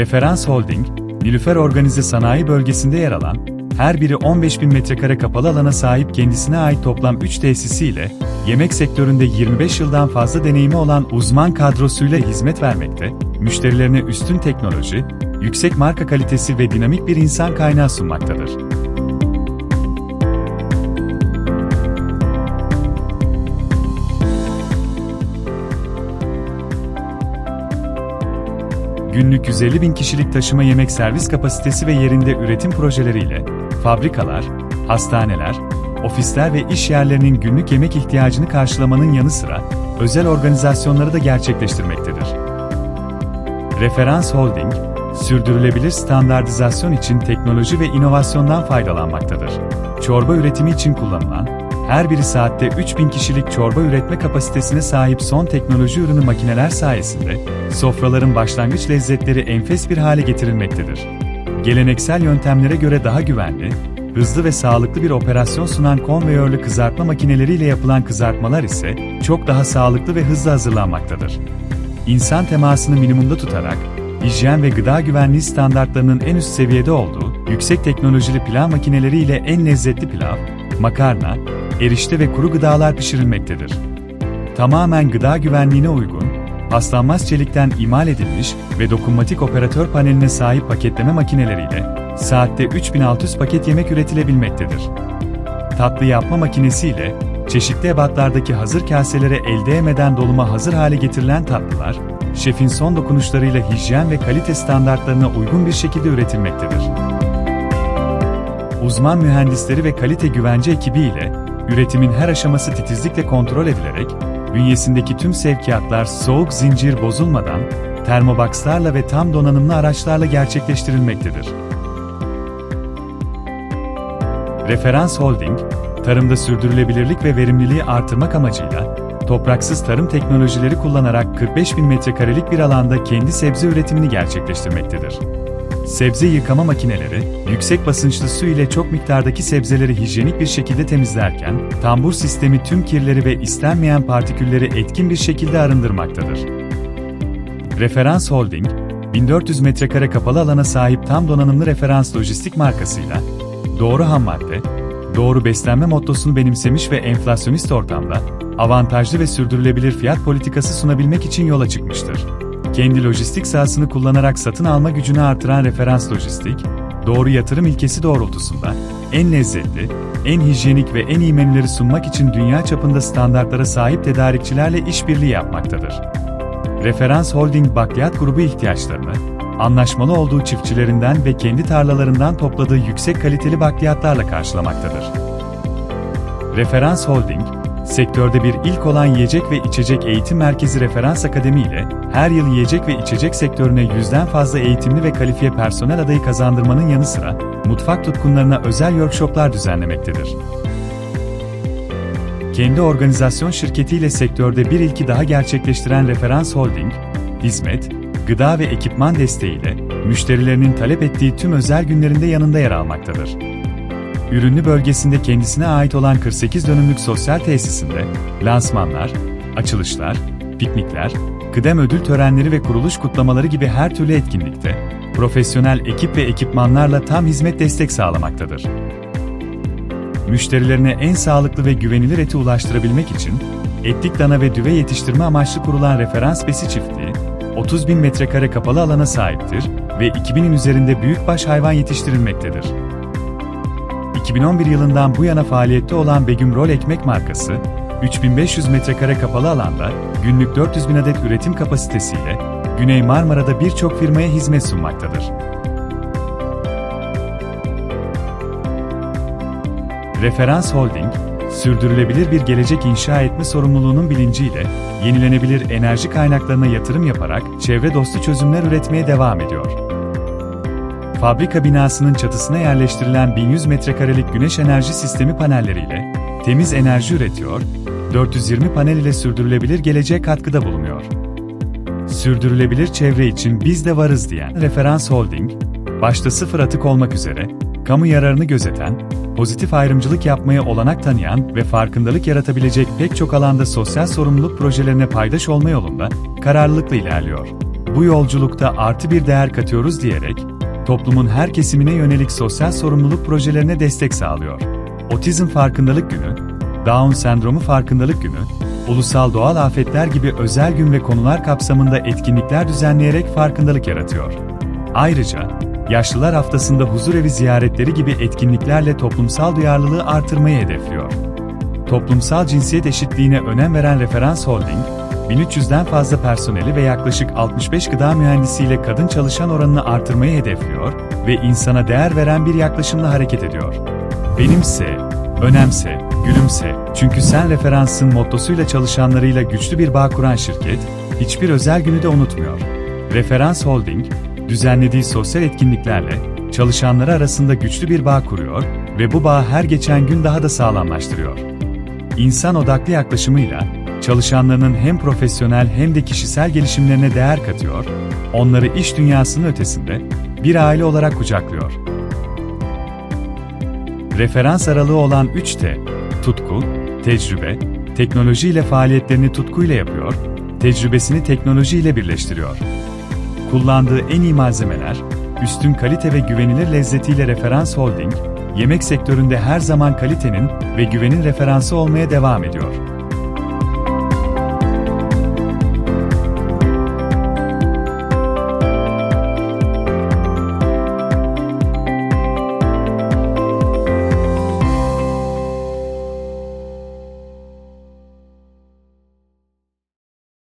Referans Holding, Nilüfer Organize Sanayi Bölgesi'nde yer alan, her biri 15 bin metrekare kapalı alana sahip kendisine ait toplam 3 tesisiyle, yemek sektöründe 25 yıldan fazla deneyimi olan uzman kadrosuyla hizmet vermekte, müşterilerine üstün teknoloji, yüksek marka kalitesi ve dinamik bir insan kaynağı sunmaktadır. Günlük 150 bin kişilik taşıma yemek servis kapasitesi ve yerinde üretim projeleriyle, fabrikalar, hastaneler, ofisler ve iş yerlerinin günlük yemek ihtiyacını karşılamanın yanı sıra, özel organizasyonları da gerçekleştirmektedir. Referans Holding, sürdürülebilir standartizasyon için teknoloji ve inovasyondan faydalanmaktadır. Çorba üretimi için kullanılan, her biri saatte 3000 kişilik çorba üretme kapasitesine sahip son teknoloji ürünü makineler sayesinde, sofraların başlangıç lezzetleri enfes bir hale getirilmektedir. Geleneksel yöntemlere göre daha güvenli, hızlı ve sağlıklı bir operasyon sunan konveyörlü kızartma makineleriyle yapılan kızartmalar ise çok daha sağlıklı ve hızlı hazırlanmaktadır. İnsan temasını minimumda tutarak, hijyen ve gıda güvenliği standartlarının en üst seviyede olduğu, yüksek teknolojili pilav makineleriyle en lezzetli pilav, makarna, erişte ve kuru gıdalar pişirilmektedir. Tamamen gıda güvenliğine uygun, paslanmaz çelikten imal edilmiş ve dokunmatik operatör paneline sahip paketleme makineleriyle saatte 3600 paket yemek üretilebilmektedir. Tatlı yapma makinesiyle çeşitli ebatlardaki hazır kaselere el değmeden doluma hazır hale getirilen tatlılar, şefin son dokunuşlarıyla hijyen ve kalite standartlarına uygun bir şekilde üretilmektedir. Uzman mühendisleri ve kalite güvence ekibi ile üretimin her aşaması titizlikle kontrol edilerek, bünyesindeki tüm sevkiyatlar soğuk zincir bozulmadan, termoboxlarla ve tam donanımlı araçlarla gerçekleştirilmektedir. Referans Holding, tarımda sürdürülebilirlik ve verimliliği artırmak amacıyla, topraksız tarım teknolojileri kullanarak 45 bin metrekarelik bir alanda kendi sebze üretimini gerçekleştirmektedir. Sebze yıkama makineleri, yüksek basınçlı su ile çok miktardaki sebzeleri hijyenik bir şekilde temizlerken, tambur sistemi tüm kirleri ve istenmeyen partikülleri etkin bir şekilde arındırmaktadır. Referans Holding, 1400 metrekare kapalı alana sahip tam donanımlı referans lojistik markasıyla, doğru ham madde, doğru beslenme mottosunu benimsemiş ve enflasyonist ortamda, avantajlı ve sürdürülebilir fiyat politikası sunabilmek için yola çıkmıştır. Kendi lojistik sahasını kullanarak satın alma gücünü artıran referans lojistik, doğru yatırım ilkesi doğrultusunda en lezzetli, en hijyenik ve en iyi menüleri sunmak için dünya çapında standartlara sahip tedarikçilerle işbirliği yapmaktadır. Referans Holding bakliyat grubu ihtiyaçlarını, anlaşmalı olduğu çiftçilerinden ve kendi tarlalarından topladığı yüksek kaliteli bakliyatlarla karşılamaktadır. Referans Holding, sektörde bir ilk olan Yiyecek ve İçecek Eğitim Merkezi Referans Akademi ile her yıl yiyecek ve içecek sektörüne yüzden fazla eğitimli ve kalifiye personel adayı kazandırmanın yanı sıra, mutfak tutkunlarına özel workshoplar düzenlemektedir. Kendi organizasyon şirketiyle sektörde bir ilki daha gerçekleştiren Referans Holding, hizmet, gıda ve ekipman desteğiyle müşterilerinin talep ettiği tüm özel günlerinde yanında yer almaktadır. Ürünlü bölgesinde kendisine ait olan 48 dönümlük sosyal tesisinde lansmanlar, açılışlar, piknikler, kıdem ödül törenleri ve kuruluş kutlamaları gibi her türlü etkinlikte profesyonel ekip ve ekipmanlarla tam hizmet destek sağlamaktadır. Müşterilerine en sağlıklı ve güvenilir eti ulaştırabilmek için etlik dana ve düve yetiştirme amaçlı kurulan referans besi çiftliği 30 bin metrekare kapalı alana sahiptir ve 2000'in üzerinde büyükbaş hayvan yetiştirilmektedir. 2011 yılından bu yana faaliyette olan Begüm Rol Ekmek markası, 3500 metrekare kapalı alanda günlük 400 bin adet üretim kapasitesiyle Güney Marmara'da birçok firmaya hizmet sunmaktadır. Referans Holding, sürdürülebilir bir gelecek inşa etme sorumluluğunun bilinciyle yenilenebilir enerji kaynaklarına yatırım yaparak çevre dostu çözümler üretmeye devam ediyor. Fabrika binasının çatısına yerleştirilen 1100 metrekarelik güneş enerji sistemi panelleriyle temiz enerji üretiyor, 420 panel ile sürdürülebilir geleceğe katkıda bulunuyor. Sürdürülebilir çevre için biz de varız diyen Referans Holding, başta sıfır atık olmak üzere, kamu yararını gözeten, pozitif ayrımcılık yapmaya olanak tanıyan ve farkındalık yaratabilecek pek çok alanda sosyal sorumluluk projelerine paydaş olma yolunda kararlılıkla ilerliyor. bu yolculukta artı bir değer katıyoruz diyerek, toplumun her kesimine yönelik sosyal sorumluluk projelerine destek sağlıyor. Otizm Farkındalık Günü, Down Sendromu Farkındalık Günü, ulusal doğal afetler gibi özel gün ve konular kapsamında etkinlikler düzenleyerek farkındalık yaratıyor. Ayrıca, Yaşlılar Haftası'nda huzurevi ziyaretleri gibi etkinliklerle toplumsal duyarlılığı artırmayı hedefliyor. Toplumsal cinsiyet eşitliğine önem veren Referans Holding, 1300'den fazla personeli ve yaklaşık 65 gıda mühendisiyle kadın çalışan oranını artırmayı hedefliyor ve insana değer veren bir yaklaşımla hareket ediyor. Benimse, önemse, gülümse, çünkü sen referansın mottosuyla çalışanlarıyla güçlü bir bağ kuran şirket, hiçbir özel günü de unutmuyor. Referans Holding, düzenlediği sosyal etkinliklerle çalışanları arasında güçlü bir bağ kuruyor ve bu bağı her geçen gün daha da sağlamlaştırıyor. İnsan odaklı yaklaşımıyla çalışanlarının hem profesyonel hem de kişisel gelişimlerine değer katıyor, onları iş dünyasının ötesinde bir aile olarak kucaklıyor. Referans aralığı olan 3T, tutku, tecrübe, teknoloji ile faaliyetlerini tutkuyla yapıyor, tecrübesini teknoloji ile birleştiriyor. Kullandığı en iyi malzemeler, üstün kalite ve güvenilir lezzetiyle Referans Holding, yemek sektöründe her zaman kalitenin ve güvenin referansı olmaya devam ediyor.